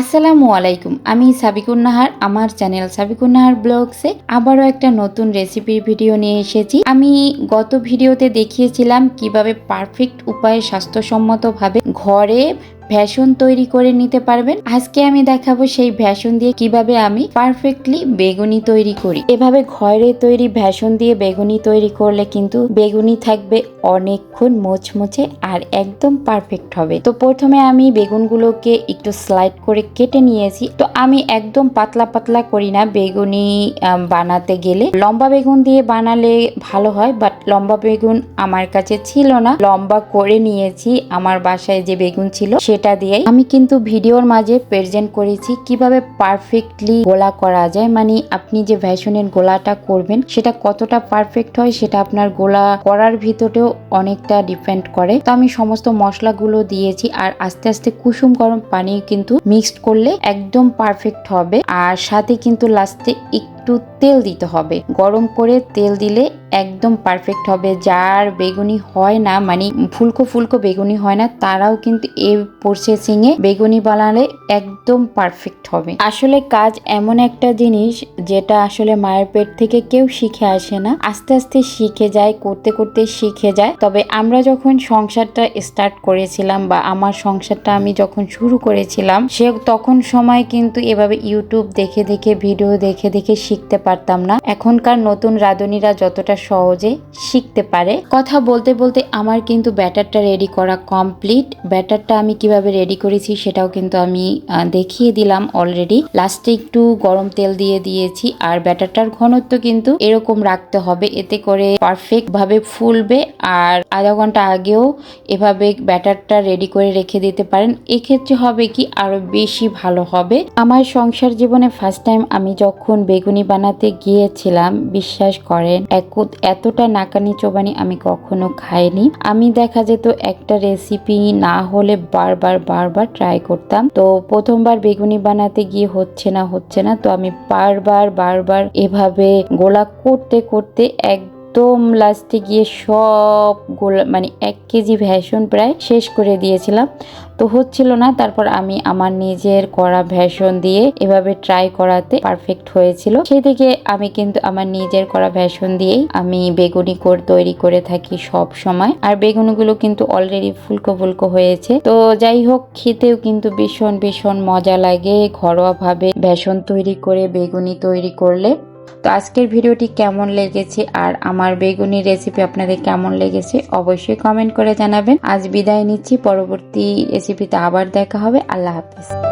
আসসালামু আলাইকুম, আমি সাবিকুন নাহার আমার চ্যানেল সাবিকুন নাহার ব্লগসে আবারও একটা নতুন রেসিপির ভিডিও নিয়ে এসেছি। আমি গত ভিডিওতে দেখিয়েছিলাম কীভাবে পারফেক্ট উপায়ে স্বাস্থ্যসম্মতভাবে ঘরে ভ্যাসন তৈরি করে নিতে পারবেন। আজকে আমি দেখাবো সেই ভ্যাসন দিয়ে কীভাবে আমি পারফেক্টলি বেগুনি তৈরি করি। এভাবে ঘরে তৈরি ভ্যাসন দিয়ে বেগুনি তৈরি করলে কিন্তু বেগুনি থাকবে অনেকক্ষণ মোচমোচে আর একদম পারফেক্ট হবে। তো প্রথমে আমি বেগুনগুলোকে একটু স্লাইড করে কেটে নিয়েছি। তো আমি একদম পাতলা পাতলা করি না। বেগুনি বানাতে গেলে। লম্বা বেগুন দিয়ে বানালে ভালো হয় বাট লম্বা বেগুন আমার কাছে ছিল না। লম্বা করে নিয়েছি আমার বাসায় যে বেগুন ছিল সেটা দিয়ে আমি কিন্তু ভিডিওর মাঝে প্রেজেন্ট করেছি কীভাবে পারফেক্টলি গোলা করা যায়। মানে আপনি যে ভ্যাসনের গোলাটা করবেন, সেটা কতটা পারফেক্ট হয় সেটা আপনার গোলা করার ভিতরেও অনেকটা ডিপেন্ড করে। তো আমি সমস্ত মশলাগুলো দিয়েছি আর আস্তে আস্তে কুসুম গরম পানি কিন্তু মিক্সড করলে একদম পারফেক্ট হবে। আর সাথে কিন্তু লাস্টে একটু তেল দিতে হবে। গরম করে তেল দিলে একদম পারফেক্ট হবে। যার বেগুনি হয় না মানে ফুলকো ফুলকো বেগুনি হয় না, তারাও কিন্তু এই প্রসেসিং এ বেগুনি বানালে একদম পারফেক্ট হবে। আসলে কাজ এমন একটা জিনিস যেটা আসলে মায়ের পেট থেকে কেউ শিখে আসে না। আস্তে আস্তে শিখে যায়, করতে করতে শিখে যায়। তবে আমরা যখন সংসারটা স্টার্ট করেছিলাম বা আমার সংসারটা আমি যখন শুরু করেছিলাম, সে তখন সময় কিন্তু এভাবে ইউটিউব দেখে দেখে ভিডিও দেখে দেখে শিখতে পারতাম না। এখনকার নতুন রাঁধুনিরা যতটা সহজে শিখতে পারে। কথা বলতে বলতে আমার কিন্তু ব্যাটারটা রেডি করা কমপ্লিট ব্যাটারটা আমি কীভাবে রেডি করেছি সেটাও কিন্তু আমি দেখিয়ে দিলাম অলরেডি লাস্টে একটু গরম তেল দিয়ে দিয়েছি আর ব্যাটারটার ঘনত্ব কিন্তু এরকম রাখতে হবে। এতে করে পারফেক্ট ভাবে ফুলবে আর আধা ঘণ্টা আগেও এভাবে ব্যাটারটা রেডি করে রেখে দিতে পারেন। এক্ষেত্রে হবে কি আরও বেশি ভালো হবে। আমার সংসার জীবনে ফার্স্ট টাইম আমি যখন বেগুনি বানাতে গিয়েছিলাম, বিশ্বাস করেন। এতটা নাকানি চোবানি আমি কখনো খাইনি। আমি দেখা যেত একটা রেসিপি না হলে বারবার বারবার ট্রাই করতাম। তো প্রথমবার বেগুনি বানাতে গিয়ে হচ্ছে না হচ্ছে না। তো আমি বারবার বারবার এভাবে গোলা করতে করতে এক একদম লাস্টে গিয়ে সব গোলা মানে এক কেজি ভ্যাসন প্রায় শেষ করে দিয়েছিলাম। তো হচ্ছিল না, তারপর আমি আমার নিজের করা ভ্যাসন দিয়ে এভাবে ট্রাই করাতে পারফেক্ট হয়েছিল। সেই থেকে আমি কিন্তু আমার নিজের করা ভ্যাসন দিয়েই আমি বেগুনি করে তৈরি করে থাকি সব সময়। আর বেগুনিগুলো কিন্তু অলরেডি ফুলকো ফুলকো হয়েছে। তো যাই হোক, খেতেও কিন্তু ভীষণ ভীষণ মজা লাগে ঘরোয়া ভাবে ভ্যাসন তৈরি করে, বেগুনি তৈরি করলে। তো আজকের ভিডিওটি কেমন লেগেছে আর আমার বেগুনি রেসিপি আপনাদের কেমন লেগেছে অবশ্যই কমেন্ট করে জানাবেন। আজ বিদায় নিচ্ছি, পরবর্তী রেসিপিতে আবার দেখা হবে। আল্লাহ হাফিজ।